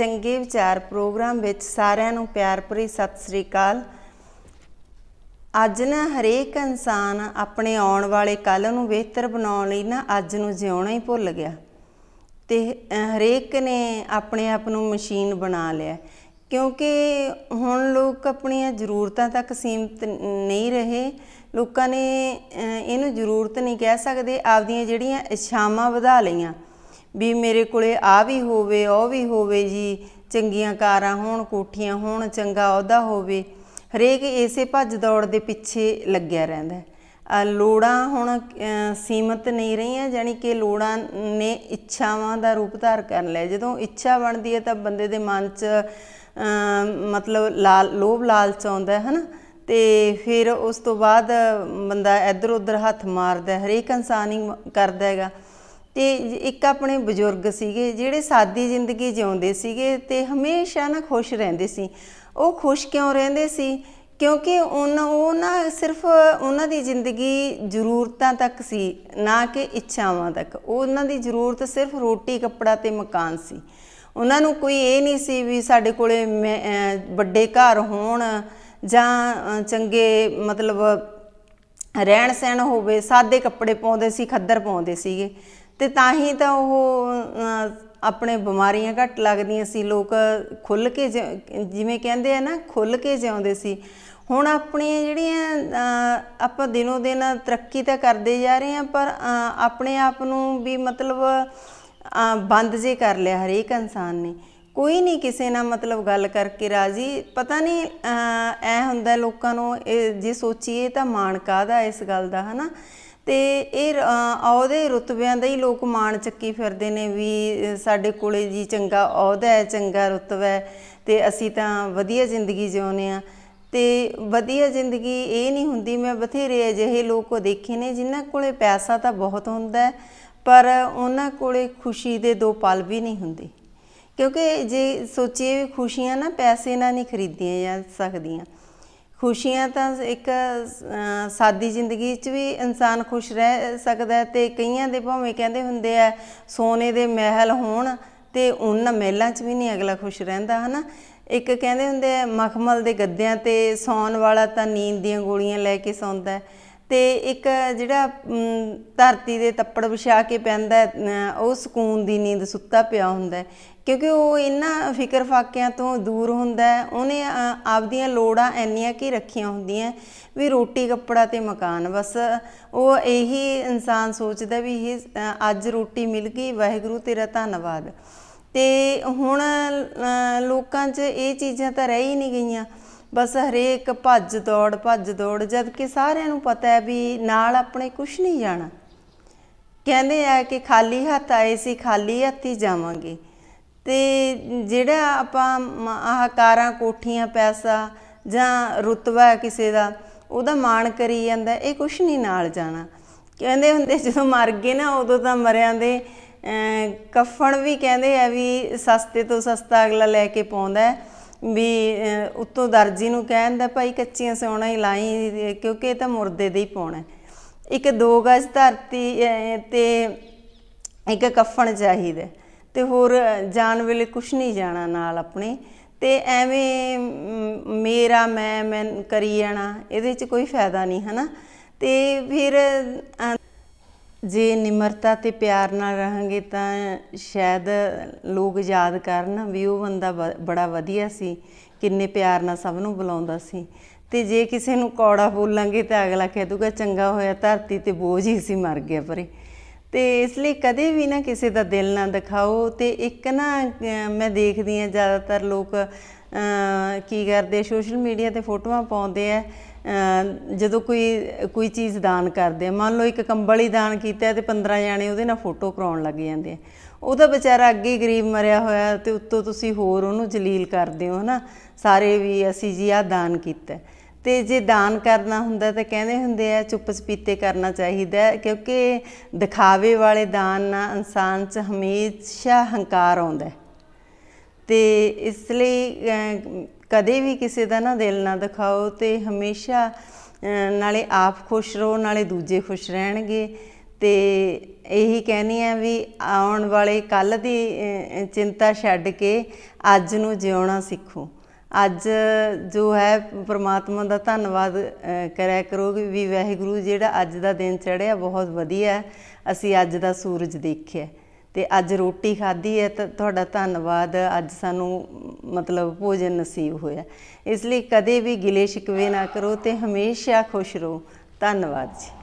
ਚੰਗੇ ਵਿਚਾਰ ਪ੍ਰੋਗਰਾਮ ਵਿੱਚ ਸਾਰਿਆਂ ਨੂੰ ਪਿਆਰ ਭਰੀ ਸਤਿ ਸ੍ਰੀ ਅਕਾਲ। ਅੱਜ ਨਾ ਹਰੇਕ ਇਨਸਾਨ ਆਪਣੇ ਆਉਣ ਵਾਲੇ ਕੱਲ ਨੂੰ ਬਿਹਤਰ ਬਣਾਉਣ ਲਈ ਨਾ ਅੱਜ ਨੂੰ ਜਿਉਣਾ ਹੀ ਭੁੱਲ ਗਿਆ। ਤੇ ਹਰੇਕ ਨੇ ਆਪਣੇ ਆਪ ਨੂੰ ਮਸ਼ੀਨ ਬਣਾ ਲਿਆ। ਕਿਉਂਕਿ ਹੁਣ ਲੋਕ ਆਪਣੀਆਂ ਜ਼ਰੂਰਤਾਂ ਤੱਕ ਸੀਮਿਤ ਨਹੀਂ ਰਹੇ। ਲੋਕਾਂ ਨੇ ਇਹਨੂੰ ਜ਼ਰੂਰਤ ਨਹੀਂ ਕਹਿ ਸਕਦੇ। ਆਪਦੀਆਂ ਜਿਹੜੀਆਂ ਇੱਛਾਵਾਂ ਵਧਾ ਲਈਆਂ। ਵੀ ਮੇਰੇ ਕੋਲੇ ਆ ਵੀ ਹੋਵੇ ਉਹ ਵੀ ਹੋਵੇ ਜੀ ਚੰਗੀਆਂ ਕਾਰਾਂ ਹੋਣ ਕੋਠੀਆਂ ਹੋਣ ਚੰਗਾ ਅਹੁਦਾ ਹੋਵੇ ਹਰੇਕ ਇਸੇ ਭੱਜ ਦੌੜ ਦੇ ਪਿੱਛੇ ਲੱਗਿਆ ਰਹਿੰਦਾ ਲੋੜਾਂ ਹੁਣ ਅ, ਸੀਮਤ ਨਹੀਂ ਰਹੀਆਂ ਜਾਣੀ ਕਿ ਲੋੜਾਂ ਨੇ ਇੱਛਾਵਾਂ ਦਾ ਰੂਪ ਧਾਰ ਕਰ ਲਿਆ। ਜਦੋਂ ਇੱਛਾ ਬਣਦੀ ਹੈ ਤਾਂ ਬੰਦੇ ਦੇ ਮਨ 'ਚ ਮਤਲਬ ਲਾਲ ਲੋਭ ਲਾਲਚ ਆਉਂਦਾ ਹੈ ਹਨਾ? ਤੇ ਫਿਰ ਉਸ ਤੋਂ ਬਾਅਦ ਬੰਦਾ ਇੱਧਰ ਉੱਧਰ ਹੱਥ ਮਾਰਦਾ ਹਰੇਕ ਇਨਸਾਨ ਹੀ ਮ- ਕਰਦਾ ਹੈਗਾ। ਤੇ ਇੱਕ ਆਪਣੇ ਬਜ਼ੁਰਗ ਸੀਗੇ ਜਿਹੜੇ ਸਾਦੀ ਜ਼ਿੰਦਗੀ ਜਿਉਂਦੇ ਸੀਗੇ ਤੇ ਹਮੇਸ਼ਾ ਨਾ ਖੁਸ਼ ਰਹਿੰਦੇ ਸੀ। ਉਹ ਖੁਸ਼ ਕਿਉਂ ਰਹਿੰਦੇ ਸੀ? ਕਿਉਂਕਿ ਉਹਨਾਂ ਉਹ ਨਾ ਸਿਰਫ ਉਹਨਾਂ ਦੀ ਜ਼ਿੰਦਗੀ ਜ਼ਰੂਰਤਾਂ ਤੱਕ ਸੀ, ਨਾ ਕਿ ਇੱਛਾਵਾਂ ਤੱਕ। ਉਹ ਉਹਨਾਂ ਦੀ ਜ਼ਰੂਰਤ ਸਿਰਫ ਰੋਟੀ, ਕੱਪੜਾ ਤੇ ਮਕਾਨ ਸੀ। ਉਹਨਾਂ ਨੂੰ ਕੋਈ ਇਹ ਨਹੀਂ ਸੀ ਵੀ ਸਾਡੇ ਕੋਲੇ ਮੈਂ- ਵੱਡੇ ਘਰ ਹੋਣ ਜਾਂ ਚੰਗੇ ਮਤਲਬ ਰਹਿਣ ਸਹਿਣ ਹੋਵੇ, ਸਾਦੇ ਕੱਪੜੇ ਪਾਉਂਦੇ ਸੀ, ਖੱਦਰ ਪਾਉਂਦੇ ਸੀਗੇ। ਤੇ ਤਾਂ ਹੀ ਤਾਂ ਉਹ ਆਪਣੇ ਬਿਮਾਰੀਆਂ ਘੱਟ ਲੱਗਦੀਆਂ ਸੀ। ਲੋਕ ਖੁੱਲ ਕੇ ਜਿ- ਜਿਵੇਂ ਕਹਿੰਦੇ ਆ ਨਾ ਖੁੱਲ ਕੇ ਜਿਉਂਦੇ ਸੀ। ਹੁਣ ਆਪਣੀਆਂ ਜਿਹੜੀਆਂ ਆਪਾਂ ਦਿਨੋ ਦਿਨ ਤਰੱਕੀ ਤਾਂ ਕਰਦੇ ਜਾ ਰਹੇ ਹਾਂ, ਪਰ ਆਪਣੇ ਆਪ ਨੂੰ ਵੀ ਮਤਲਬ ਬੰਦ ਜੇ ਕਰ ਲਿਆ ਹਰੇਕ ਇਨਸਾਨ ਨੇ। ਕੋਈ ਨਹੀਂ ਕਿਸੇ ਨਾਲ ਮਤਲਬ ਗੱਲ ਕਰਕੇ ਰਾਜੀ। ਪਤਾ ਨਹੀਂ ਐ ਹੁੰਦਾ ਲੋਕਾਂ ਨੂੰ, ਇਹ ਜੇ ਸੋਚੀਏ ਤਾਂ ਮਾਣ ਕਾਹਦਾ ਇਸ ਗੱਲ ਦਾ, ਹਨਾ? ਤੇ ਇਹ ਅਹੁਦੇ ਰੁਤਬਿਆਂ ਦਾ ਹੀ ਲੋਕ ਮਾਣ ਚੱਕੀ ਫਿਰਦੇ ਨੇ ਵੀ ਸਾਡੇ ਕੋਲੇ ਜੀ ਚੰਗਾ ਅਹੁਦਾ ਹੈ, ਚੰਗਾ ਰੁਤਬਾ ਹੈ ਤੇ ਅਸੀਂ ਤਾਂ ਵਧੀਆ ਜ਼ਿੰਦਗੀ ਜਿਉਂਦੇ ਆ। ਤੇ ਵਧੀਆ ਜ਼ਿੰਦਗੀ ਇਹ ਨਹੀਂ ਹੁੰਦੀ, ਮੈਂ ਬਥੇਰੇ ਅਜਿਹੇ ਲੋਕ ਦੇਖੇ ਨੇ ਜਿਨ੍ਹਾਂ ਕੋਲੇ ਪੈਸਾ ਤਾਂ ਬਹੁਤ ਹੁੰਦਾ ਹੈ, ਪਰ ਉਹਨਾਂ ਕੋਲੇ ਖੁਸ਼ੀ ਦੇ ਦੋ ਪਲ ਵੀ ਨਹੀਂ ਹੁੰਦੇ। ਕਿਉਂਕਿ ਜੇ ਸੋਚੀਏ ਵੀ ਖੁਸ਼ੀਆਂ ਨਾ ਪੈਸੇ ਨਾਲ ਨਹੀਂ ਖਰੀਦੀਆਂ ਜਾ ਸਕਦੀਆਂ ਖੁਸ਼ੀਆਂ ਤਾਂ ਇੱਕ ਸਾਦੀ ਜ਼ਿੰਦਗੀ 'ਚ ਵੀ ਇਨਸਾਨ ਖੁਸ਼ ਰਹਿ ਸਕਦਾ ਹੈ ਤੇ ਕਈਆਂ ਦੇ ਭਾਵੇਂ ਕਹਿੰਦੇ ਹੁੰਦੇ ਆ, ਸੋਨੇ ਦੇ ਮਹਿਲ ਹੋਣ ਤੇ ਉਹਨਾਂ ਮਹਿਲਾਂ 'ਚ ਵੀ ਨਹੀਂ ਅਗਲਾ ਖੁਸ਼ ਰਹਿੰਦਾ, ਹਨਾ? ਇੱਕ ਕਹਿੰਦੇ ਹੁੰਦੇ ਆ, ਮਖਮਲ ਦੇ ਗੱਦਿਆਂ ਤੇ ਸੌਣ ਵਾਲਾ ਤਾਂ ਨੀਂਦ ਦੀਆਂ ਗੋਲੀਆਂ ਲੈ ਕੇ ਸੌਂਦਾ ਹੈ। ਤੇ ਇੱਕ ਜਿਹੜਾ ਧਰਤੀ ਦੇ ਤੱਪੜ ਵਿਛਾ ਕੇ ਪੈਂਦਾ ਉਹ ਸਕੂਨ ਦੀ ਨੀਂਦ ਸੁੱਤਾ ਪਿਆ ਹੁੰਦਾ ਕਿਉਂਕਿ ਉਹ ਇਹਨਾਂ ਫਿਕਰ ਫਾਕਿਆਂ ਤੋਂ ਦੂਰ ਹੁੰਦਾ ਉਹਨੇ ਆਪਦੀਆਂ ਲੋੜਾਂ ਇੰਨੀਆਂ ਕੀ ਰੱਖੀਆਂ ਹੁੰਦੀਆਂ ਵੀ ਰੋਟੀ, ਕੱਪੜਾ ਤੇ ਮਕਾਨ। ਬਸ ਉਹ ਇਹੀ ਇਨਸਾਨ ਸੋਚਦਾ ਵੀ ਇਹ ਅੱਜ ਰੋਟੀ ਮਿਲ ਗਈ, ਵਾਹਿਗੁਰੂ ਤੇਰਾ ਧੰਨਵਾਦ। ਤੇ ਹੁਣ ਲੋਕਾਂ 'ਚ ਇਹ ਚੀਜ਼ਾਂ ਤਾਂ ਰਹਿ ਹੀ ਨਹੀਂ ਗਈਆਂ। ਬਸ ਹਰੇਕ ਭੱਜ ਦੌੜ ਭੱਜ ਦੌੜ ਜਦ ਕਿ ਸਾਰਿਆਂ ਨੂੰ ਪਤਾ ਹੈ ਵੀ ਨਾਲ ਆਪਣੇ ਕੁਝ ਨਹੀਂ ਜਾਣਾ। ਕਹਿੰਦੇ ਆ ਕਿ ਖਾਲੀ ਹੱਥ ਆਏ ਸੀ ਖਾਲੀ ਹੱਥ ਹੀ ਜਾਵਾਂਗੇ। ਤੇ ਜਿਹੜਾ ਆਪਾਂ ਮ- ਆਹ ਕਾਰਾਂ ਕੋਠੀਆਂ ਪੈਸਾ ਜਾਂ ਰੁਤਬਾ ਕਿਸੇ ਦਾ ਉਹਦਾ ਮਾਣ ਕਰੀ ਜਾਂਦਾ ਇਹ ਕੁਛ ਨਹੀਂ ਨਾਲ ਜਾਣਾ। ਕਹਿੰਦੇ ਹੁੰਦੇ ਜਦੋਂ ਮਰ ਗਏ ਨਾ ਉਦੋਂ ਤਾਂ ਮਰਿਆਂ ਦੇ ਅਮ, ਵੀ ਕਹਿੰਦੇ ਆ ਵੀ ਸਸਤੇ ਤੋਂ ਸਸਤਾ ਅਗਲਾ ਲੈ ਕੇ ਪਾਉਂਦਾ ਹੈ। ਵੀ ਉੱਤੋਂ ਦਰਜੀ ਨੂੰ ਕਹਿੰਦਾ ਭਾਈ ਕੱਚੀਆਂ ਸਿਉਣਾ ਹੀ ਲਾਈ ਕਿਉਂਕਿ ਇਹ ਤਾਂ ਮੁਰਦੇ ਦੇ ਹੀ ਪਾਉਣਾ ਇੱਕ ਦੋ ਗਜ ਧਰਤੀ ਅਹ, ਤੇ ਇੱਕ ਕਫਨ ਚਾਹੀਦਾ ਹੈ। ਤੇ ਹੋਰ ਜਾਣ ਵੇਲੇ ਕੁਛ ਨਹੀਂ ਜਾਣਾ ਨਾਲ ਆਪਣੇ। ਤੇ ਐਵੇਂ ਮੇਰਾ ਮੈਂ ਮੈਂ ਕਰੀ ਜਾਣਾ ਇਹਦੇ 'ਚ ਕੋਈ ਫਾਇਦਾ ਨਹੀਂ ਹਨਾ? ਤੇ ਫਿਰ ਜੇ ਨਿਮਰਤਾ ਤੇ ਪਿਆਰ ਨਾਲ ਰਹਾਂਗੇ ਤਾਂ ਸ਼ਾਇਦ ਲੋਕ ਯਾਦ ਕਰਨ ਵੀ ਉਹ ਬੰਦਾ ਬ- ਬੜਾ ਵਧੀਆ ਸੀ, ਕਿੰਨੇ ਪਿਆਰ ਨਾਲ ਸਭ ਨੂੰ ਬੁਲਾਉਂਦਾ ਸੀ। ਤੇ ਜੇ ਕਿਸੇ ਨੂੰ ਕੌੜਾ ਬੋਲਾਂਗੇ ਤਾਂ ਅਗਲਾ ਕਹਿ ਦੂਗਾ, ਚੰਗਾ ਹੋਇਆ, ਧਰਤੀ ਤੇ ਬੋਝ ਹੀ ਸੀ, ਮਰ ਗਿਆ ਪਰੇ। ਤੇ ਇਸ ਲਈ ਕਦੇ ਵੀ ਨਾ ਕਿਸੇ ਦਾ ਦਿਲ ਨਾ ਦਿਖਾਓ ਤੇ ਇੱਕ ਨਾ ਮੈਂ ਦੇਖਦੀ ਆ ਜ਼ਿਆਦਾਤਰ ਲੋਕ ਕੀ ਕਰਦੇ, ਸੋਸ਼ਲ ਮੀਡੀਆ ਤੇ ਫੋਟੋਆਂ ਪਾਉਂਦੇ ਆ ਜਦੋਂ ਕੋਈ ਕੋਈ ਚੀਜ਼ ਦਾਨ ਕਰਦੇ ਆ, ਮੰਨ ਲਓ ਇੱਕ ਕੰਬਲ ਹੀ ਦਾਨ ਕੀਤਾ ਹੈ ਤੇ 15 ਜਾਣੇ ਉਹਦੇ ਨਾਲ ਫੋਟੋ ਕਰਾਉਣ ਲੱਗ ਜਾਂਦੇ ਆ। ਉਹਦਾ ਵਿਚਾਰਾ ਅੱਗੇ ਗਰੀਬ ਮਰਿਆ ਹੋਇਆ ਤੇ ਉੱਤੋਂ ਤੁਸੀਂ ਹੋਰ ਉਹਨੂੰ ਜਲੀਲ ਕਰਦੇ ਹੋ, ਹਨਾ? ਸਾਰੇ ਵੀ ਅਸੀਂ ਜੀ ਆਹ ਦਾਨ ਕੀਤਾ। ਹੈ। ਤੇ ਜੇ ਦਾਨ ਕਰਨਾ ਹੁੰਦਾ ਤਾਂ ਕਹਿੰਦੇ ਹੁੰਦੇ ਆ ਚੁੱਪ ਚਪੀਤੇ ਕਰਨਾ ਚਾਹੀਦਾ ਕਿਉਂਕਿ ਦਿਖਾਵੇ ਵਾਲੇ ਦਾਨ ਨਾਲ ਇਨਸਾਨ 'ਚ ਹਮੇਸ਼ਾ ਹੰਕਾਰ ਆਉਂਦਾ ਹੈ। ਤੇ ਇਸ ਲਈ ਕਦੇ ਵੀ ਕਿਸੇ ਦਾ ਨਾ ਦਿਲ ਨਾ ਦਿਖਾਓ ਤੇ ਹਮੇਸ਼ਾ ਨਾਲੇ ਆਪ ਖੁਸ਼ ਰਹੋ, ਨਾਲੇ ਦੂਜੇ ਖੁਸ਼ ਰਹਿਣਗੇ। ਤੇ ਇਹੀ ਕਹਿਣੀ ਆ ਵੀ ਆਉਣ ਵਾਲੇ ਕੱਲ ਦੀ ਚਿੰਤਾ ਛੱਡ ਕੇ ਅੱਜ ਨੂੰ ਜਿਉਣਾ ਸਿੱਖੋ। ਅੱਜ ਜੋ ਹੈ ਪ੍ਰਮਾਤਮਾ ਦਾ ਧੰਨਵਾਦ ਕਰਿਆ ਕਰੋ ਵੀ ਵਾਹਿਗੁਰੂ ਜਿਹੜਾ ਅੱਜ ਦਾ ਦਿਨ ਚੜਿਆ ਬਹੁਤ ਵਧੀਆ ਅਸੀਂ ਅੱਜ ਦਾ ਸੂਰਜ ਦੇਖਿਆ। ਤੇ ਅੱਜ ਰੋਟੀ ਖਾਧੀ ਹੈ ਤਾਂ ਤੁਹਾਡਾ ਧੰਨਵਾਦ। ਅੱਜ ਸਾਨੂੰ ਮਤਲਬ ਭੋਜਨ ਨਸੀਬ ਹੋਇਆ। ਇਸ ਲਈ ਕਦੇ ਵੀ ਗਿਲੇ ਸ਼ਿਕਵੇ ਨਾ ਕਰੋ ਤੇ ਹਮੇਸ਼ਾ ਖੁਸ਼ ਰਹੋ। ਧੰਨਵਾਦ ਜੀ।